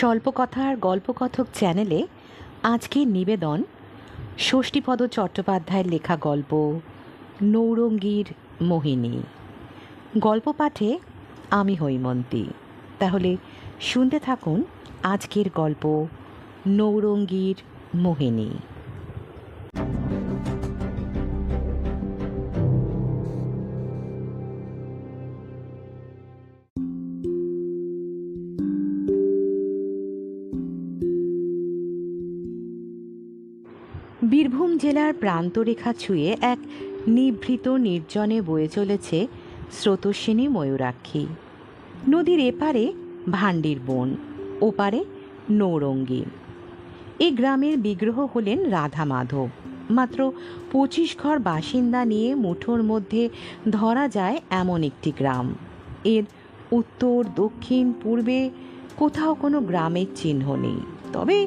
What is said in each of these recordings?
স্বল্পকথার গল্পকথক চ্যানেলে আজকে নিবেদন ষষ্ঠীপদ চট্টোপাধ্যায়ের লেখা গল্প, নৌরঙ্গীর মোহিনী। গল্প পাঠে আমি হৈমন্তী। তাহলে শুনতে থাকুন আজকের গল্প, নৌরঙ্গীর মোহিনী। বীরভূম প্রান্তরেখা ছুঁয়ে এক নিভৃত নির্জনে বয়ে চলেছে স্রোতস্বিনী ময়ূরাক্ষী। নদীর এপারে ভান্ডির বন, ওপারে নৌরঙ্গী এই গ্রামের বিগ্রহ হলেন রাধা মাধব মাত্র পঁচিশ ঘর বাসিন্দা নিয়ে মুঠোর মধ্যে ধরা যায় এমন একটি গ্রাম। এর উত্তর, দক্ষিণ, পূর্বে কোথাও কোনো গ্রামের চিহ্ন নেই। তবে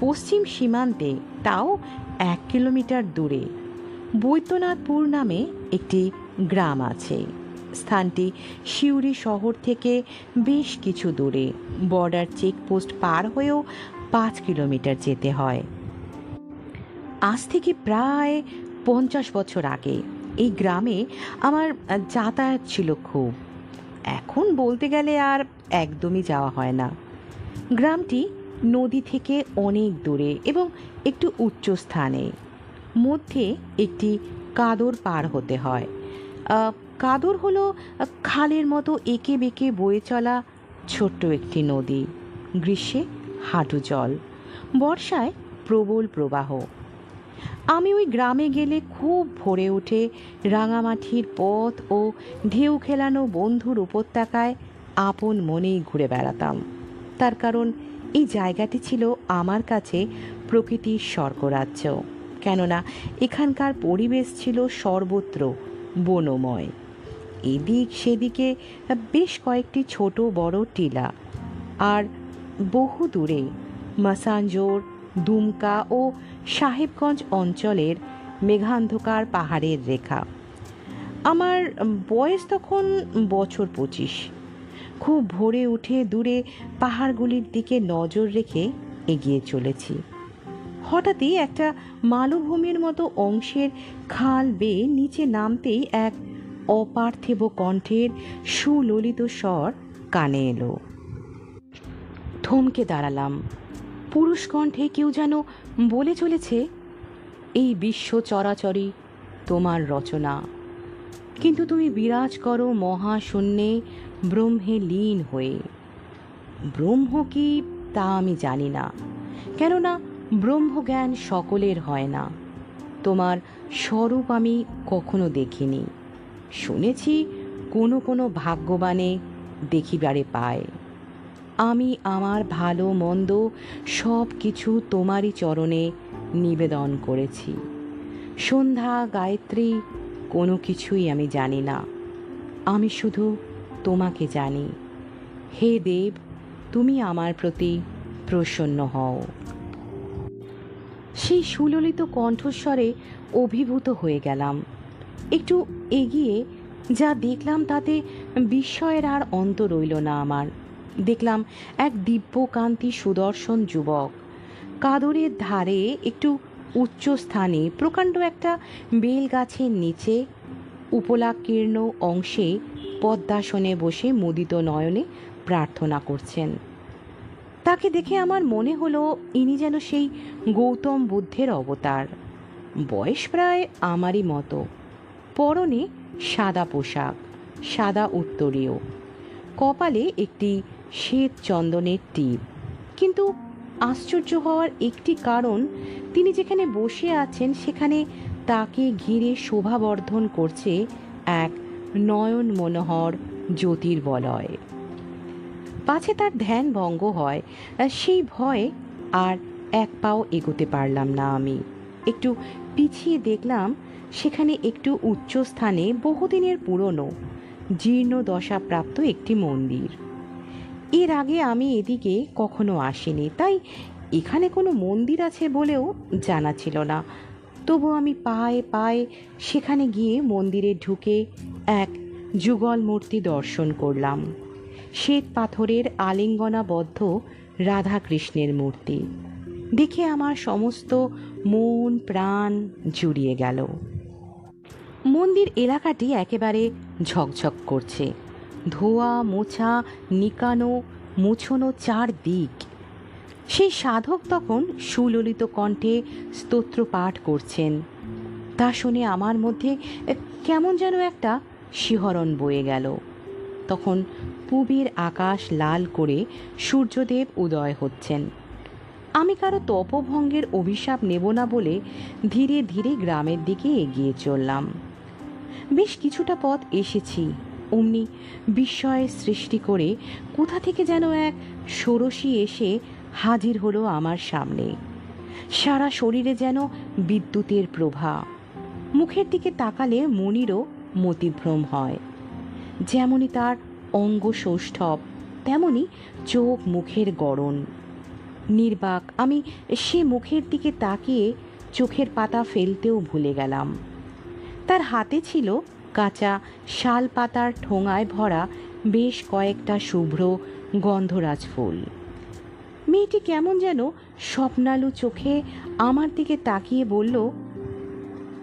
পশ্চিম সীমান্তে তাও এক কিলোমিটার দূরে। বৈদ্যনাথপুর নামে একটি গ্রাম আছে। স্থানটি সিউড়ি শহর থেকে বেশ কিছু দূরে। বর্ডার চেকপোস্ট পার হয়েও পাঁচ কিলোমিটার যেতে হয়। আজ থেকে প্রায় পঞ্চাশ বছর আগে এই গ্রামে আমার যাতায়াত ছিল খুব। এখন বলতে গেলে আর একদমই যাওয়া হয় না। গ্রামটি নদী থেকে অনেক দূরে এবং একটু উচ্চ স্থানে। মধ্যে একটি কাদর পার হতে হয়। কাদর হলো খালের মতো এঁকে বেঁকে বয়ে চলা ছোট্ট একটি নদী। গ্রীষ্মে হাঁটু জল, বর্ষায় প্রবল প্রবাহ। আমি ওই গ্রামে গেলে খুব ভরে উঠে রাঙামাটির পথ ও ঢেউ খেলানো বন্ধুর উপত্যকায় আপন মনেই ঘুরে বেড়াতাম। তার কারণ এই জায়গাটি ছিল আমার কাছে প্রকৃতির স্বর্গরাজ্য। কেননা এখানকার পরিবেশ ছিল সর্বত্র বনময়। এদিক সেদিকে বেশ কয়েকটি ছোট বড় টিলা। আর বহু দূরে মাসাঞ্জোর দুমকা ও সাহেবগঞ্জ অঞ্চলের মেঘান্ধকার পাহাড়ের রেখা। আমার বয়স তখন বছর পঁচিশ। খুব ভোরে উঠে দূরে পাহাড়গুলির দিকে নজর রেখে এগিয়ে চলেছি। হঠাৎই একটা মালভূমির মতো অংশের খাল বেয়ে নিচে নামতেই এক অপার্থিব কণ্ঠের সুললিত স্বর কানে এলো। থমকে দাঁড়ালাম। পুরুষ কণ্ঠে কেউ যেন বলে চলেছে, এই বিশ্ব চরাচরই তোমার রচনা। কিন্তু তুমি বিরাজ করো মহাশূন্যে ব্রহ্মে লীন হয়ে। ব্রহ্ম কি তা আমি জানি না, কেননা ব্রহ্মজ্ঞান সকলের হয় না। তোমার স্বরূপ আমি কখনো দেখিনি। শুনেছি কোনো কোনো ভাগ্যবানে দেখিবারে পায়। আমি আমার ভালো মন্দ সব কিছু তোমারই চরণে নিবেদন করেছি। সন্ধ্যা গায়ত্রী কোনো কিছুই আমি জানি না। আমি শুধু তোমাকে জানি। হে দেব, তুমি আমার প্রতি প্রসন্ন হও। সেই সুললিত কণ্ঠস্বরে অভিভূত হয়ে গেলাম। একটু এগিয়ে যা দেখলাম তাতে বিস্ময়ের আর অন্ত রইল না আমার। দেখলাম এক দিব্যকান্তি সুদর্শন যুবক। কাদরের ধারে একটু উচ্চ স্থানে প্রকাণ্ড একটা বেল গাছের নিচে উপলাকীর্ণ অংশে পদ্মাসনে বসে মুদিত নয়নে প্রার্থনা করছেন। তাকে দেখে আমার মনে হলো ইনি যেন সেই গৌতম বুদ্ধের অবতার। বয়স প্রায় আমারই মতো। পরনে সাদা পোশাক, সাদা উত্তরীয়। কপালে একটি শ্বেত চন্দনের টিপ। কিন্তু আশ্চর্য হওয়ার একটি কারণ, তিনি যেখানে বসে আছেন সেখানে তাকে ঘিরে শোভাবর্ধন করছে এক নয়ন মনোহর জ্যোতির্বলয়। পাছে তার ধ্যান ভঙ্গ হয়, সেই ভয়ে আর এক পাও এগোতে পারলাম না আমি। একটু পিছিয়ে দেখলাম, সেখানে একটু উচ্চ স্থানে বহুদিনের পুরনো জীর্ণ দশাপ্রাপ্ত একটি মন্দির। এর আগে আমি এদিকে কখনো আসিনি, তাই এখানে কোনো মন্দির আছে বলেও জানা ছিল না। তবু আমি পায়ে পায়ে সেখানে গিয়ে মন্দিরে ঢুকে এক যুগল মূর্তি দর্শন করলাম। শ্বেত পাথরের আলিঙ্গনাবদ্ধ রাধাকৃষ্ণের মূর্তি। দেখে আমার সমস্ত মন, প্রাণ জুড়িয়ে গেল। মন্দির এলাকাটি একেবারে ঝকঝক করছে। ধোয়া, মোছা, নিকানো, মুছনো চার দিক সেই সাধক তখন সুললিত কণ্ঠে স্তোত্র পাঠ করছেন। তা শুনে আমার মধ্যে কেমন যেন একটা শিহরণ বয়ে গেল। তখন পূবের আকাশ লাল করে সূর্যদেব উদয় হচ্ছেন। আমি কারও তপভঙ্গের অভিশাপ নেব না বলে ধীরে ধীরে গ্রামের দিকে এগিয়ে চললাম। বেশ কিছুটা পথ এসেছি। অমনি বিস্ময়ের সৃষ্টি করে কোথা থেকে যেন এক ষোড়শী এসে হাজির হলো আমার সামনে। সারা শরীরে যেন বিদ্যুতের প্রভা। মুখের দিকে তাকালে মনিরও মতিভ্রম হয়। যেমনই তার অঙ্গ সৌষ্ঠব তেমনি চোখ মুখের গড়ন। নির্বাক, আমি সে মুখের দিকে তাকিয়ে চোখের পাতা ফেলতেও ভুলে গেলাম। তার হাতে ছিল কাঁচা শাল পাতার ঠোঙায় ভরা বেশ কয়েকটা শুভ্র গন্ধরাজ ফুল। মেয়েটি কেমন যেন স্বপ্নালু চোখে আমার দিকে তাকিয়ে বলল,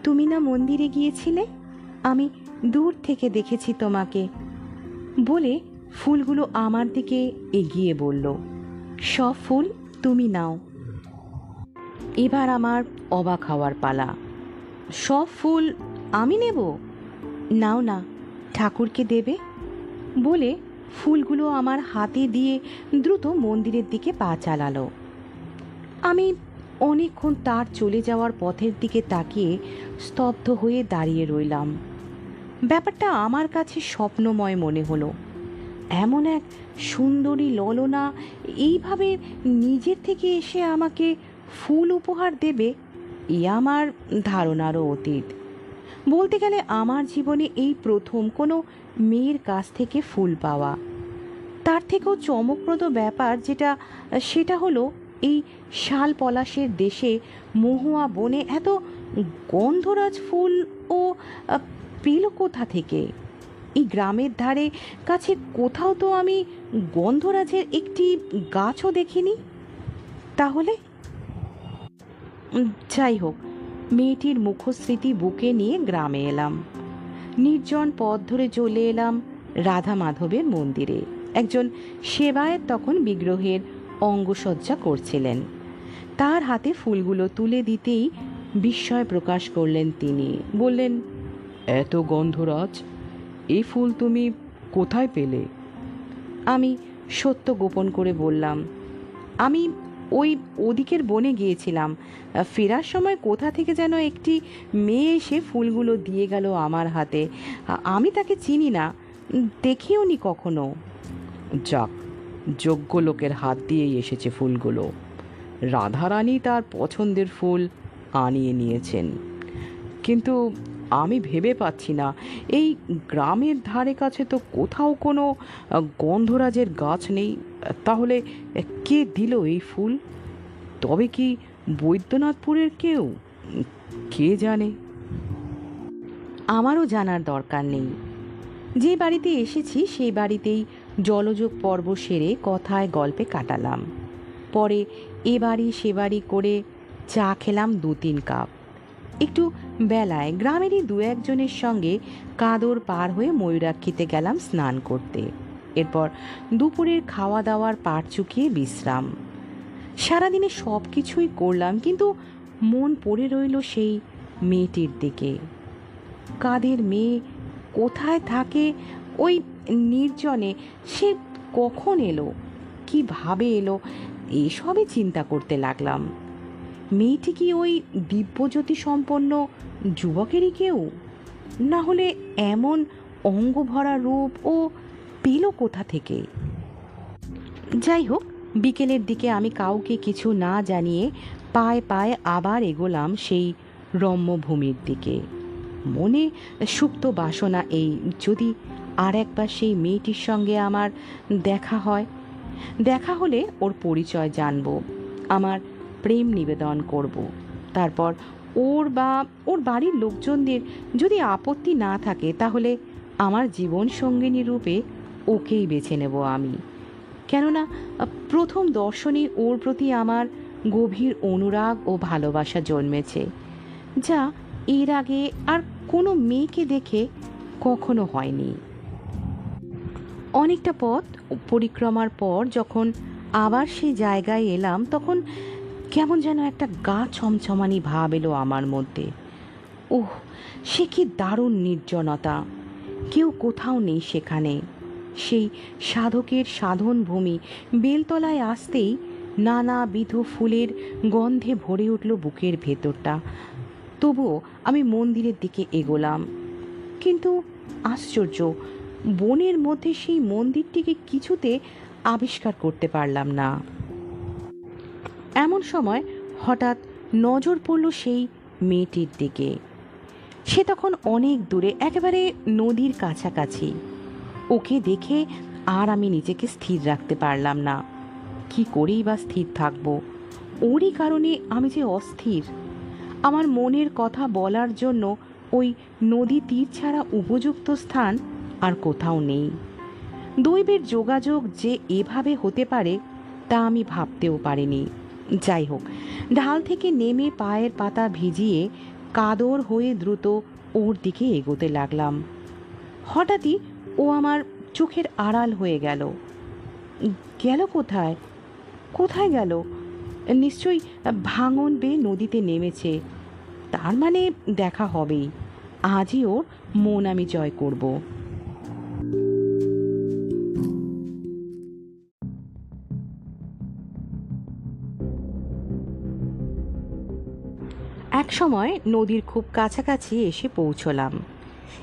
তুমি না মন্দিরে গিয়েছিলে? আমি দূর থেকে দেখেছি তোমাকে। বলে ফুলগুলো আমার দিকে এগিয়ে বলল, সব ফুল তুমি নাও। এবার আমার অবাক হওয়ার পালা, সব ফুল আমি নেব? নাও না, ঠাকুরকে দেবে? বলে ফুলগুলো আমার হাতে দিয়ে দ্রুত মন্দিরের দিকে পা চালালো। আমি অনেকক্ষণ তার চলে যাওয়ার পথের দিকে তাকিয়ে স্তব্ধ হয়ে দাঁড়িয়ে রইলাম। ব্যাপারটা আমার কাছে স্বপ্নময় মনে হলো। এমন এক সুন্দরী ললনা এইভাবে নিজের থেকে এসে আমাকে ফুল উপহার দেবে, এ আমার ধারণারও অতীত। বলতে গেলে আমার জীবনে এই প্রথম কোনো মেয়ের কাছ থেকে ফুল পাওয়া। তার থেকেও চমকপ্রদ ব্যাপার যেটা, সেটা হলো এই শাল পলাশের দেশে মহুয়া বনে এত গন্ধরাজ ফুল ও পেল কোথা থেকে? এই গ্রামের ধারে কাছে কোথাও তো আমি গন্ধরাজের একটি গাছও দেখিনি? তাহলে? যাই হোক মেয়েটির মুখস্মৃতি বুকে নিয়ে গ্রামে এলাম। নির্জন পথ ধরে চলে এলাম রাধা মাধবের মন্দিরে। একজন সেবায়েত তখন বিগ্রহের অঙ্গসজ্জা করছিলেন। তার হাতে ফুলগুলো তুলে দিতেই বিস্ময় প্রকাশ করলেন তিনি। বললেন, এত গন্ধরাজ এই ফুল তুমি কোথায় পেলে? আমি সত্য গোপন করে বললাম, আমি ওই ওদিকের বনে গিয়েছিলাম। ফেরার সময় কোথা থেকে যেন একটি মেয়ে এসে ফুলগুলো দিয়ে গেল আমার হাতে। আমি তাকে চিনি না, দেখিও নি কখনো। যাক, যোগ্য লোকের হাত দিয়েই এসেছে ফুলগুলো। রাধারানী তার পছন্দের ফুল আনিয়ে নিয়েছেন। কিন্তু আমি ভেবে পাচ্ছি না। এই গ্রামের ধারে কাছে তো কোথাও কোনো গন্ধরাজের গাছ নেই। তাহলে কে দিল এই ফুল? তবে কি বৈদ্যনাথপুরের কেউ? কে জানে? আমারও জানার দরকার নেই। যে বাড়িতে এসেছি, সেই বাড়িতেই জলযোগ পর্ব সেরে কথায় গল্পে কাটালাম। পরে এ বাড়ি সে বাড়ি করে চা খেলাম দু তিন কাপ। একটু বেলায় গ্রামেরই দু একজনের সঙ্গে কাদর পার হয়ে ময়ূরাক্ষীতে গেলাম স্নান করতে। এরপর দুপুরের খাওয়া দাওয়ার পাট চুকিয়ে বিশ্রাম। সারাদিনে সব কিছুই করলাম, কিন্তু মন পড়ে রইল সেই মেয়েটির দিকে। কাদের মেয়ে কোথায় থাকে, ওই নির্জনে সে কখন এলো, কীভাবে এলো, এসবই চিন্তা করতে লাগলাম। মেয়েটি কি ওই দিব্যজ্যোতি সম্পন্ন যুবকেরই কেউ? না হলে এমন অঙ্গ ভরা রূপ ও পেল কোথা থেকে? যাই হোক, বিকেলের দিকে আমি কাউকে কিছু না জানিয়ে পায়ে পায়ে আবার এগোলাম সেই রম্যভূমির দিকে। মনে সুপ্ত বাসনা এই, যদি আর একবার সেই মেয়েটির সঙ্গে আমার দেখা হয়। দেখা হলে ওর পরিচয় জানব। আমার প্রেম নিবেদন করব। তারপর ওর বা, ওর বাড়ির লোকজনদের যদি আপত্তি না থাকে, তাহলে আমার জীবন সঙ্গিনী রূপে ওকেই বেছে নেব আমি। কেননা, প্রথম দর্শনে ওর প্রতি আমার গভীর অনুরাগ ও ভালোবাসা জন্মেছে, যা এর আগে আর কোনো মেয়েকে দেখে কখনো হয়নি। অনেকটা পথ পরিক্রমার পর যখন আবার সেই জায়গায় এলাম, তখন কেমন যেন একটা গা ছমছমানি ভাব এলো আমার মধ্যে। ওহ সে কি দারুণ নির্জনতা। কেউ কোথাও নেই সেখানে। সেই সাধকের সাধন ভূমি বেলতলায় আসতেই নানাবিধ ফুলের গন্ধে ভরে উঠল বুকের ভেতরটা। তবুও আমি মন্দিরের দিকে এগোলাম। কিন্তু আশ্চর্য, বনের মধ্যে সেই মন্দিরটিকে কিছুতে আবিষ্কার করতে পারলাম না। এমন সময় হঠাৎ নজর পড়ল সেই মেয়েটির দিকে। সে তখন অনেক দূরে, একেবারে নদীর কাছাকাছি। ওকে দেখে আর আমি নিজেকে স্থির রাখতে পারলাম না। কি করেই বা স্থির থাকব? ওরই কারণে আমি যে অস্থির। আমার মনের কথা বলার জন্য ওই নদী তীর ছাড়া উপযুক্ত স্থান আর কোথাও নেই। দৈবের যোগাযোগ যে এভাবে হতে পারে তা আমি ভাবতেও পারিনি। যাই হোক ঢাল থেকে নেমে পায়ের পাতা ভিজিয়ে কাদর হয়ে দ্রুত ওর দিকে এগোতে লাগলাম। হঠাৎই ও আমার চোখের আড়াল হয়ে গেল। গেল কোথায়? কোথায় গেল? নিশ্চয়ই ভাঙন বেয়ে নদীতে নেমেছে। তার মানে দেখা হবেই। আজই ওর মন আমি জয় করব। এক সময় নদীর খুব কাছাকাছি এসে পৌঁছলাম।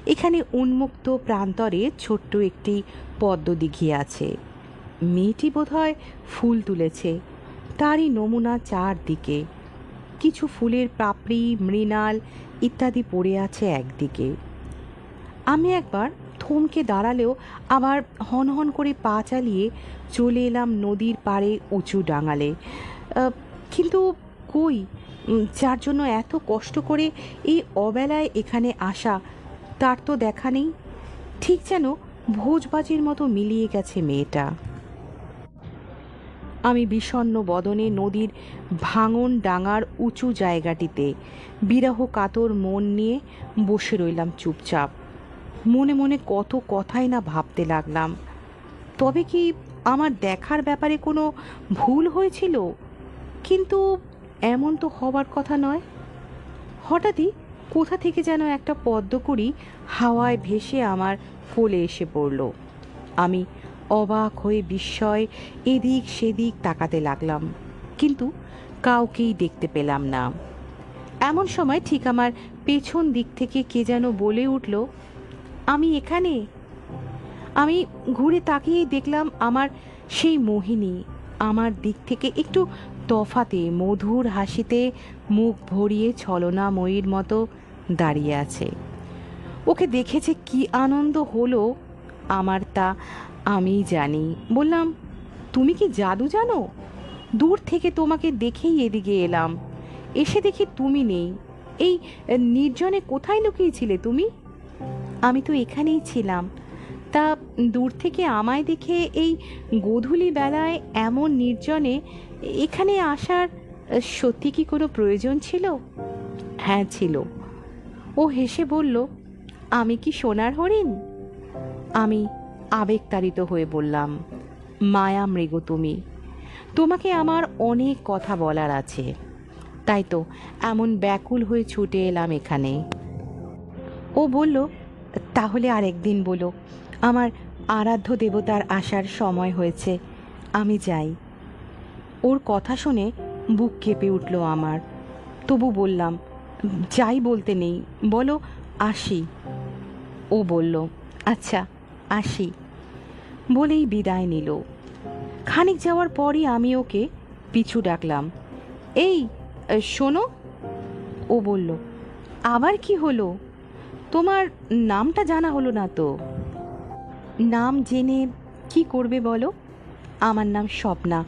এখানে উন্মুক্ত প্রান্তরে ছোট্ট একটি পদ্মদিঘি আছে। মেয়েটি বোধহয় ফুল তুলেছে। তারই নমুনা চারদিকে। কিছু ফুলের পাপড়ি, মৃণাল ইত্যাদি পড়ে আছে একদিকে। আমি একবার থমকে দাঁড়ালেও আবার হনহন করে পা চালিয়ে চলে এলাম নদীর পাড়ে উঁচু ডাঙালে। কিন্তু কই? যার জন্য এত কষ্ট করে এই অবেলায় এখানে আসা, তার তো দেখা নেই। ঠিক যেন ভোজবাজির মতো মিলিয়ে গেছে মেয়েটা। আমি বিষণ্ণ বদনে নদীর ভাঙন ডাঙার উঁচু জায়গাটিতে বিরহ কাতর মন নিয়ে বসে রইলাম চুপচাপ। মনে মনে কত কথাই না ভাবতে লাগলাম। তবে কি আমার দেখার ব্যাপারে কোনো ভুল হয়েছিল? কিন্তু এমন তো হবার কথা নয়। হঠাৎই কোথা থেকে যেন একটা পদ্মকুড়ি হাওয়ায় ভেসে আমার কোলে এসে পড়ল। আমি অবাক হয়ে বিস্ময় এদিক সেদিক তাকাতে লাগলাম, কিন্তু কাউকেই দেখতে পেলাম না। এমন সময় ঠিক আমার পেছন দিক থেকে কে যেন বলে উঠল, আমি এখানে? আমি ঘুরে তাকিয়েই দেখলাম আমার সেই মোহিনী আমার দিক থেকে একটু তফাতে মধুর হাসিতে মুখ ভরিয়ে ছলনাময়ীর মতো দাঁড়িয়ে আছে। ওকে দেখেছে কি আনন্দ হলো? আমার তা আমিই জানি। বললাম, তুমি কি জাদু জানো? দূর থেকে তোমাকে দেখেই এদিকে এলাম। এসে দেখি তুমি নেই। এই নির্জনে কোথায় লুকিয়েছিলে তুমি? আমি তো এখানেই ছিলাম। তা দূর থেকে আমায় দেখে এই গোধূলি বেলায় এমন নির্জনে এখানে আসার সত্যি কি কোনো প্রয়োজন ছিল? হ্যাঁ ছিল। ও হেসে বলল, আমি কি সোনার হরিণ? আমি আবেগতাড়িত হয়ে বললাম, মায়া মৃগ তুমি। তোমাকে আমার অনেক কথা বলার আছে। তাই তো, এমন ব্যাকুল হয়ে ছুটে এলাম এখানে। ও বলল, তাহলে আরেকদিন বলো। আমার আরাধ্য দেবতার আসার সময় হয়েছে। আমি যাই। ওর কথা শুনে বুক কেঁপে উঠল আমার। তবু বললাম, যাই বলতে নেই, বলো, আসি। ও বলল আচ্ছা আসি। বলেই বিদায় নিল। খানিক যাওয়ার পরই আমি ওকে পিছু ডাকলাম, এই, শোনো। ও বলল, আবার কি হলো? তোমার নামটা জানা হলো না তো? নাম জেনে কি করবে বলো? আমার নাম স্বপ্না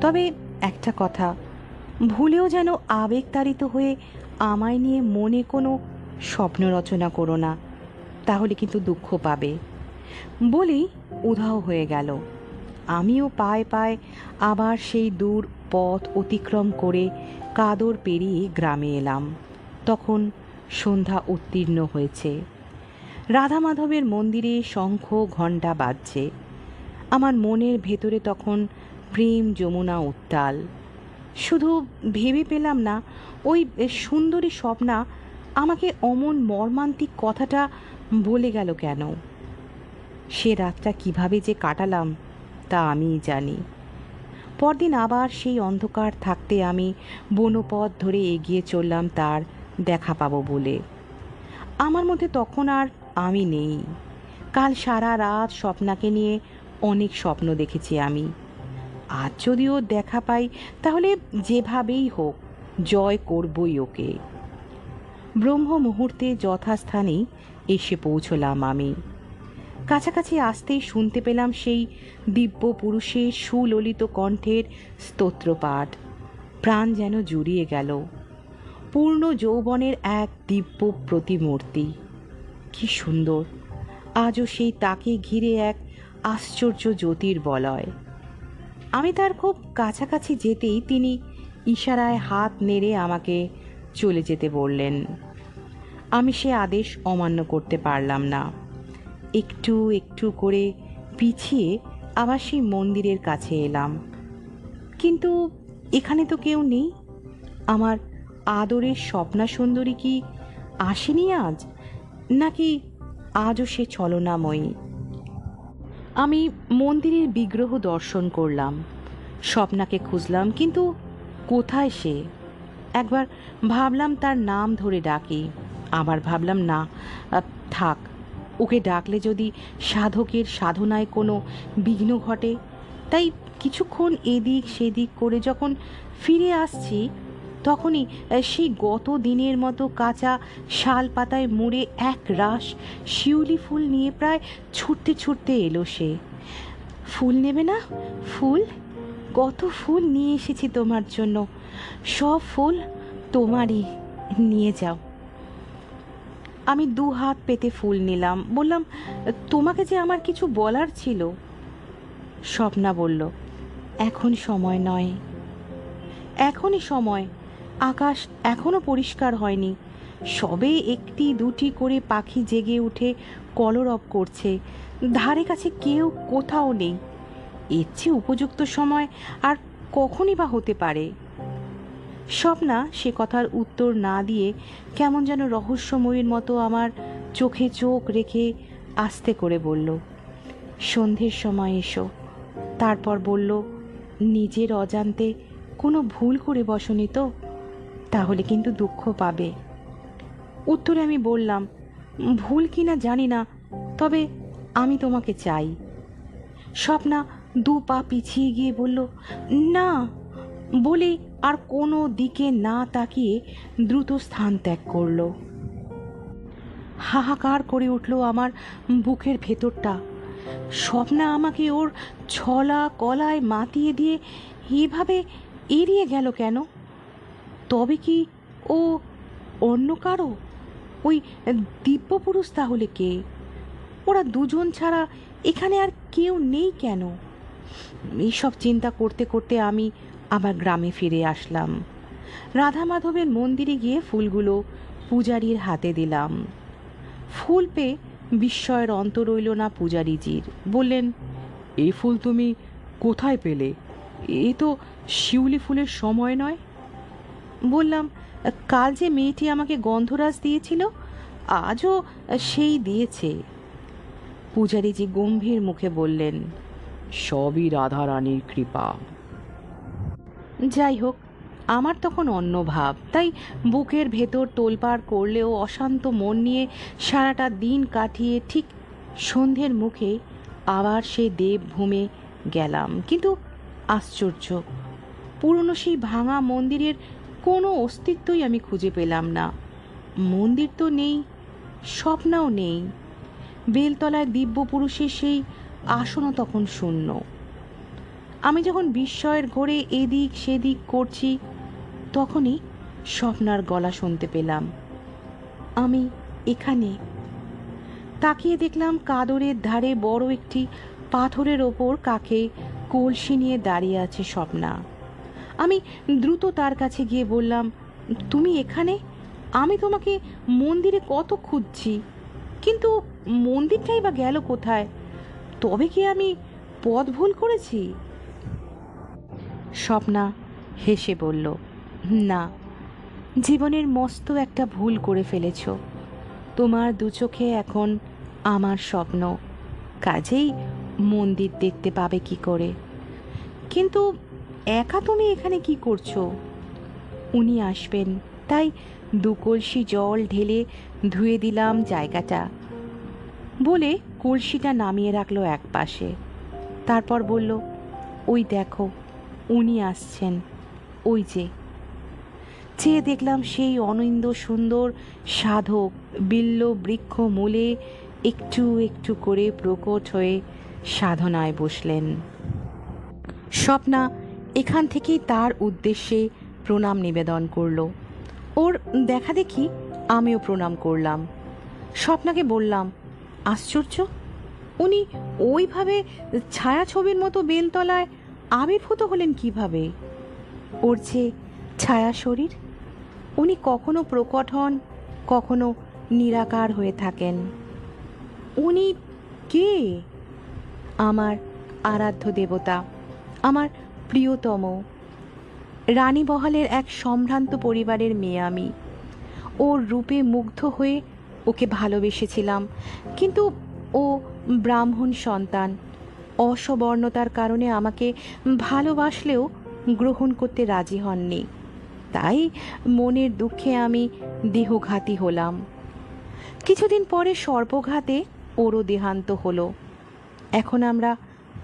তবে একটা কথা, ভুলেও যেন আবেগতাড়িত হয়ে আমায় নিয়ে মনে কোনো স্বপ্ন রচনা করো না, তাহলে কিন্তু দুঃখ পাবে। বলি উধাও হয়ে গেল। আমিও পায়ে পায়ে আবার সেই দূর পথ অতিক্রম করে কাদর পেরিয়ে গ্রামে এলাম। তখন সন্ধ্যা উত্তীর্ণ হয়েছে। রাধা মাধবের মন্দিরে শঙ্খ ঘণ্টা বাজছে। আমার মনের ভেতরে তখন প্রেম যমুনা উত্তাল। শুধু ভেবে পেলাম না, ওই সুন্দরী স্বপ্না আমাকে অমন মর্মান্তিক কথাটা বলে গেল কেন? সে রাতটা কীভাবে যে কাটালাম তা আমিই জানি। পরদিন আবার সেই অন্ধকার থাকতে আমি বনপথ ধরে এগিয়ে চললাম তার দেখা পাবো বলে। আমার মধ্যে তখন আর আমি নেই। কাল সারা রাত স্বপ্নাকে নিয়ে অনেক স্বপ্ন দেখেছি আমি। আজ যদি যদিও দেখা পাই, তাহলে যেভাবেই হোক, জয় করবই ওকে। ব্রহ্ম মুহূর্তে যথাস্থানেই এসে পৌঁছলাম আমি। কাছাকাছি আসতেই শুনতে পেলাম সেই দিব্য পুরুষের সুললিত কণ্ঠের স্তোত্রপাঠ। প্রাণ যেন জুড়িয়ে গেল। পূর্ণ যৌবনের এক দিব্য প্রতিমূর্তি। কি সুন্দর! আজও সেই তাকে ঘিরে এক আশ্চর্য জ্যোতির বলয় আমি তার খুব কাছাকাছি যেতেই তিনি ইশারায় হাত নেড়ে আমাকে চলে যেতে বললেন। আমি সে আদেশ অমান্য করতে পারলাম না। একটু একটু করে পিছিয়ে আবার সেই মন্দিরের কাছে এলাম। কিন্তু এখানে তো কেউ নেই। আমার আদরের স্বপ্না সুন্দরী কি আসেনি আজ? নাকি আজও সে ছলনাময়ী? আমি মন্দিরের বিগ্রহ দর্শন করলাম। স্বপ্নাকে খুঁজলাম, কিন্তু কোথায় সে? একবার ভাবলাম তার নাম ধরে ডাকি, আবার ভাবলাম না থাক, ওকে ডাকলে যদি সাধকের সাধনায় কোনো বিঘ্ন ঘটে, তাই কিছুক্ষণ এদিক সেদিক করে যখন ফিরে আসছি তখনই সেই গত দিনের মতো কাঁচা শাল পাতায় মুড়ে এক রাস শিউলি ফুল নিয়ে প্রায় ছুটতে ছুটতে এলো সে। ফুল নেবে না? ফুল? কত ফুল নিয়ে এসেছি তোমার জন্য। সব ফুল তোমারই। নিয়ে যাও। আমি দু হাত পেতে ফুল নিলাম। বললাম, তোমাকে যে আমার কিছু বলার ছিল? স্বপ্না বলল, এখন সময় নয়। এখনই সময়। আকাশ এখনও পরিষ্কার হয়নি। সবে একটি দুটি করে পাখি জেগে উঠে কলরব করছে। ধারে কাছে কেউ কোথাও নেই। এর চেয়ে উপযুক্ত সময় আর কখনই বা হতে পারে। স্বপ্না সে কথার উত্তর না দিয়ে কেমন যেন রহস্যময়ীর মতো আমার চোখে চোখ রেখে আস্তে করে বলল, সন্ধ্যের সময় এসো। তারপর বলল, নিজের অজান্তে কোনো ভুল করে বসনি তো? তাহলে কিন্তু দুঃখ পাবে। উত্তরে আমি বললাম, ভুল কি না জানি না, তবে আমি তোমাকে চাই। স্বপ্না দু পা পিছিয়ে গিয়ে বলল, না। বলে আর কোনো দিকে না তাকিয়ে দ্রুত স্থান ত্যাগ করল। হাহাকার করে উঠল আমার বুকের ভেতরটা। স্বপ্না আমাকে ওর ছলা কলায় মাতিয়ে দিয়ে এভাবে এড়িয়ে গেল কেন? তবে কি ও অন্য কারও? ওই দিব্যপুরুষ তাহলে কে? ওরা দুজন ছাড়া এখানে আর কেউ নেই কেন? এইসব চিন্তা করতে করতে আমি আবার গ্রামে ফিরে আসলাম। রাধা মাধবের মন্দিরে গিয়ে ফুলগুলো পূজারীর হাতে দিলাম। ফুল পেয়ে বিস্ময়ের অন্ত রইল না পূজারীজির। বললেন এই ফুল তুমি কোথায় পেলে? এ তো শিউলি ফুলের সময় নয়? বললাম কাল যে মেয়েটি আমাকে গন্ধরাজ দিয়েছিল আজও সেই দিয়েছে। পূজারীজি গম্ভীর মুখে বললেন সবই রাধারানীর কৃপা। যাই হোক আমার তখন অন্য ভাব। তাই বুকের ভেতর তোলপাড় করলেও অশান্ত মন নিয়ে সারাটা দিন কাটিয়ে ঠিক সন্ধ্যের মুখে আবার সে দেবভূমে গেলাম। কিন্তু আশ্চর্য পুরনো সেই ভাঙা মন্দিরের কোনো অস্তিত্বই আমি খুঁজে পেলাম না। মন্দির তো নেই, স্বপ্নাও নেই। বেলতলায় দিব্য পুরুষের সেই আসনও তখন শূন্য। আমি যখন বিস্ময়ের ঘোরে এদিক সেদিক করছি, তখনই স্বপ্নার গলা শুনতে পেলাম। আমি এখানে। তাকিয়ে দেখলাম কাদরের ধারে বড় একটি পাথরের ওপর কাকে কলসি নিয়ে দাঁড়িয়ে আছে স্বপ্না। আমি দ্রুত তার কাছে গিয়ে বললাম, তুমি এখানে? আমি তোমাকে মন্দিরে কত খুঁজছি। কিন্তু মন্দিরটাই বা গেল কোথায়? তবে কি আমি পথ ভুল করেছি? স্বপ্না হেসে বলল, না, জীবনের মস্ত একটা ভুল করে ফেলেছ। তোমার দু চোখে এখন আমার স্বপ্ন। কাজেই মন্দির দেখতে পাবে কি করে। কিন্তু একা তুমি এখানে কি করছ? উনি আসবেন, তাই দু কলসি জল ঢেলে ধুয়ে দিলাম জায়গাটা। বলে কলসিটা নামিয়ে রাখল এক পাশে। তারপর বলল, ওই দেখো, উনি আসছেন। ওই যে। চেয়ে দেখলাম সেই অনিন্দ সুন্দর সাধক বিল্ল বৃক্ষ মূলে একটু একটু করে প্রকট হয়ে সাধনায় বসলেন। স্বপ্না এখান থেকেই তার উদ্দেশ্যে প্রণাম নিবেদন করল। ওর দেখা দেখি আমিও প্রণাম করলাম। স্বপ্নাকে বললাম, আশ্চর্য, উনি ওইভাবে ছায়াছবির মতো বেলতলায় আবির্ভূত হলেন কীভাবে? ওর যে ছায়া শরীর, উনি কখনো প্রকট হন, কখনো নিরাকার হয়ে থাকেন। উনি কে? আমার আরাধ্য দেবতা, আমার প্রিয়তম। রানী বহালের এক সম্ভ্রান্ত পরিবারের মেয়ে আমি। ওর রূপে মুগ্ধ হয়ে ওকে ভালোবেসেছিলাম। কিন্তু ও ব্রাহ্মণ সন্তান। অসবর্ণতার কারণে আমাকে ভালোবাসলেও গ্রহণ করতে রাজি হননি। তাই মনের দুঃখে আমি দেহঘাতী হলাম। কিছুদিন পরে সর্পঘাতে ওরও দেহান্ত হলো। এখন আমরা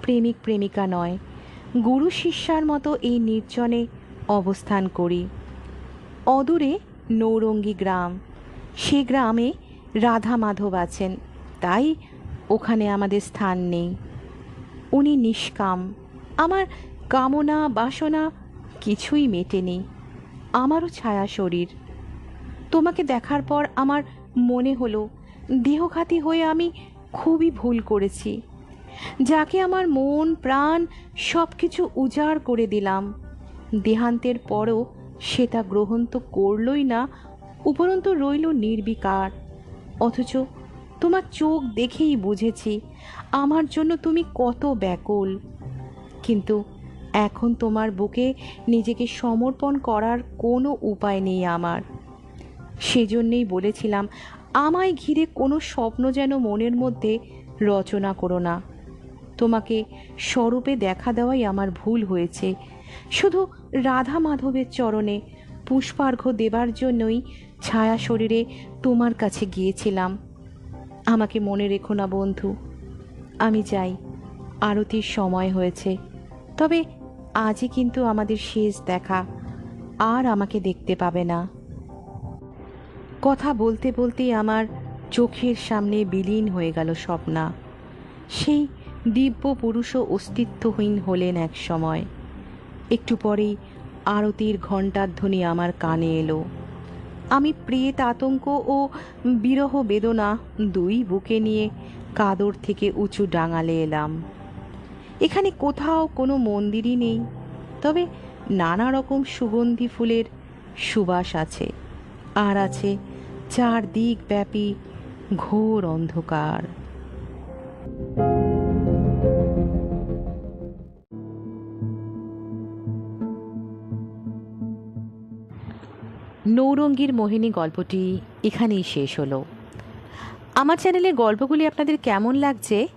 প্রেমিক প্রেমিকা নয়। গুরু শিষ্যার মতো এই নির্জনে অবস্থান করি। অদূরে নৌরঙ্গী গ্রাম। সে গ্রামে রাধা মাধব আছেন, তাই ওখানে আমাদের স্থান নেই। উনি নিষ্কাম। আমার কামনা, বাসনা কিছুই মেটেনি। আমারও ছায়া শরীর। তোমাকে দেখার পর আমার মনে হলো, দেহঘাতী হয়ে আমি খুবই ভুল করেছি। যাকে আমার মন, প্রাণ সব কিছু উজাড় করে দিলাম। দেহান্তের পরও সে তা গ্রহণ তো করলই না, উপরন্তু রইল নির্বিকার। অথচ তোমার চোখ দেখেই বুঝেছি, আমার জন্য তুমি কত ব্যাকুল। কিন্তু এখন তোমার বুকে নিজেকে সমর্পণ করার কোনো উপায় নেই আমার। সেজন্যেই বলেছিলাম, আমায় ঘিরে কোনো স্বপ্ন যেন মনের মধ্যে রচনা করো না। তোমাকে স্বরূপে দেখা দেওয়াই আমার ভুল হয়েছে। শুধু রাধা মাধবের চরণে পুষ্পার্ঘ্য দেবার জন্যই ছায়া শরীরে তোমার কাছে গিয়েছিলাম। আমাকে মনে রেখো না বন্ধু, আমি যাই, আরতির সময় হয়েছে। তবে আজই কিন্তু আমাদের শেষ দেখা, আর আমাকে দেখতে পাবে না। কথা বলতে বলতেই আমার চোখের সামনে বিলীন হয়ে গেল স্বপ্না। সেই দিব্য পুরুষও অস্তিত্বহীন হলেন এক সময়। একটু পরেই আরতির ঘণ্টার ধ্বনি আমার কানে এলো। আমি প্রেত আতঙ্ক ও বিরহ বেদনা দুই বুকে নিয়ে কাদর থেকে উঁচু ডাঙালে এলাম। এখানে কোথাও কোনো মন্দিরই নেই, তবে নানা রকম সুগন্ধি ফুলের সুবাস আছে। আর আছে চারদিক ব্যাপী ঘোর অন্ধকার। নৌরঙ্গীর মোহিনী গল্পটি এখানেই শেষ হলো। আমার চ্যানেলের গল্পগুলি আপনাদের কেমন লাগছে,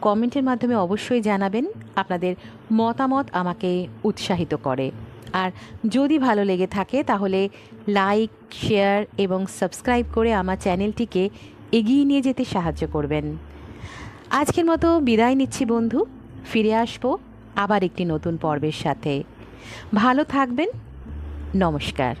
কমেন্টের মাধ্যমে অবশ্যই জানাবেন। আপনাদের মতামত আমাকে উৎসাহিত করে। আর যদি ভালো লেগে থাকে, তাহলে লাইক, শেয়ার এবং সাবস্ক্রাইব করে আমার চ্যানেলটিকে এগিয়ে নিয়ে যেতে সাহায্য করবেন। আজকের মতো বিদায় নিচ্ছি বন্ধু। ফিরে আসব আবার একটি নতুন পর্বের সাথে। ভালো থাকবেন। নমস্কার।